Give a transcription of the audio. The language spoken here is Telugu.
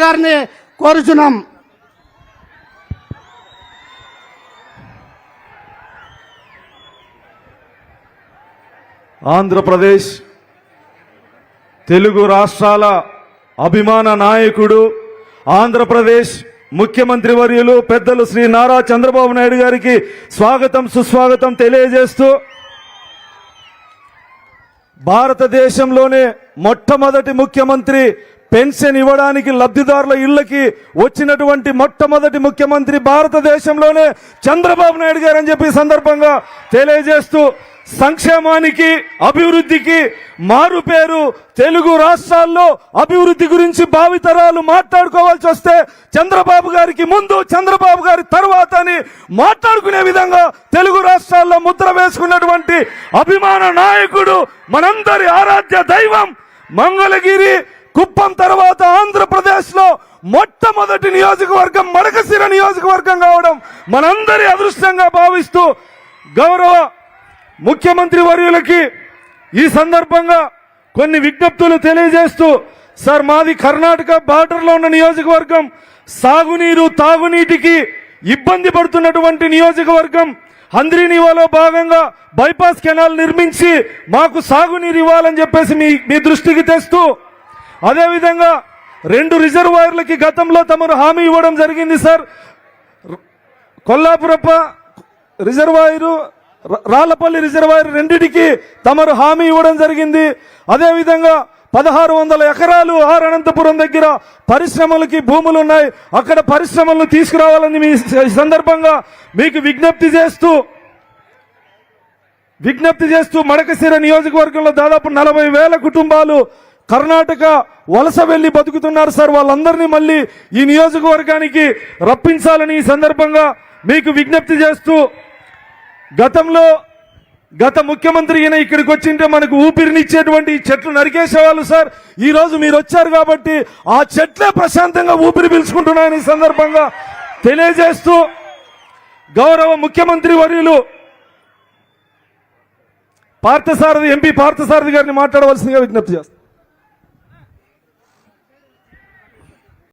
గారిని కోరుచున్నాం. ఆంధ్రప్రదేశ్ తెలుగు రాష్ట్రాల అభిమాన నాయకుడు ఆంధ్రప్రదేశ్ ముఖ్యమంత్రి వర్యులు పెద్దలు శ్రీ నారా చంద్రబాబు నాయుడు గారికి స్వాగతం సుస్వాగతం తెలియజేస్తూ భారతదేశంలోనే మొట్టమొదటి ముఖ్యమంత్రి పెన్షన్ ఇవ్వడానికి లబ్ధిదారుల ఇళ్ళకి వచ్చినటువంటి మొట్టమొదటి ముఖ్యమంత్రి భారతదేశంలోనే చంద్రబాబు నాయుడు గారు అని చెప్పి సందర్భంగా తెలియజేస్తూ సంక్షేమానికి అభివృద్ధికి మారు పేరు తెలుగు రాష్ట్రాల్లో అభివృద్ధి గురించి భావితరాలు మాట్లాడుకోవాల్సి వస్తే చంద్రబాబు గారికి ముందు చంద్రబాబు గారి తర్వాత అని మాట్లాడుకునే విధంగా తెలుగు రాష్ట్రాల్లో ముద్ర వేసుకున్నటువంటి అభిమాన నాయకుడు మనందరి ఆరాధ్య దైవం మంగళగిరి కుప్పం తర్వాత ఆంధ్రప్రదేశ్లో మొట్టమొదటి నియోజకవర్గం మడకశిర నియోజకవర్గం కావడం మనందరి అదృష్టంగా భావిస్తూ గౌరవ ముఖ్యమంత్రి వర్యులకి ఈ సందర్భంగా కొన్ని విజ్ఞప్తులు తెలియజేస్తూ సార్ మాది కర్ణాటక బార్డర్లో ఉన్న నియోజకవర్గం. సాగునీరు తాగునీటికి ఇబ్బంది పడుతున్నటువంటి నియోజకవర్గం. హంద్రీనివాలో భాగంగా బైపాస్ కెనాల్ నిర్మించి మాకు సాగునీరు ఇవ్వాలని చెప్పేసి మీ మీ దృష్టికి తెస్తూ అదేవిధంగా రెండు రిజర్వాయర్లకి గతంలో తమరు హామీ ఇవ్వడం జరిగింది సార్. కొల్లాపురప్ప రిజర్వాయరు రాళ్ళపల్లి రిజర్వాయర్ రెండిటికి తమరు హామీ ఇవ్వడం జరిగింది. అదేవిధంగా పదహారు వందల ఎకరాలు ఆర్ అనంతపురం దగ్గర పరిశ్రమలకి భూములు ఉన్నాయి అక్కడ పరిశ్రమలను తీసుకురావాలని మీ సందర్భంగా మీకు విజ్ఞప్తి చేస్తూ విజ్ఞప్తి చేస్తూ మడకశిర నియోజకవర్గంలో దాదాపు నలభై వేల కుటుంబాలు కర్ణాటక వలస వెళ్ళి బతుకుతున్నారు సార్. వాళ్ళందరినీ మళ్ళీ ఈ నియోజకవర్గానికి రప్పించాలని ఈ సందర్భంగా మీకు విజ్ఞప్తి చేస్తూ గతంలో గత ముఖ్యమంత్రి ఈయన ఇక్కడికి వచ్చింటే మనకు ఊపిరినిచ్చేటువంటి చెట్లు నరికేసేవాళ్ళు సార్. ఈ రోజు మీరు వచ్చారు కాబట్టి ఆ చెట్లే ప్రశాంతంగా ఊపిరి పీల్చుకుంటున్నాయని ఈ సందర్భంగా తెలియజేస్తూ గౌరవ ముఖ్యమంత్రి వర్యులు పార్థసారథి ఎంపీ పార్థసారథి గారిని మాట్లాడవలసిందిగా విజ్ఞప్తి చేస్తాను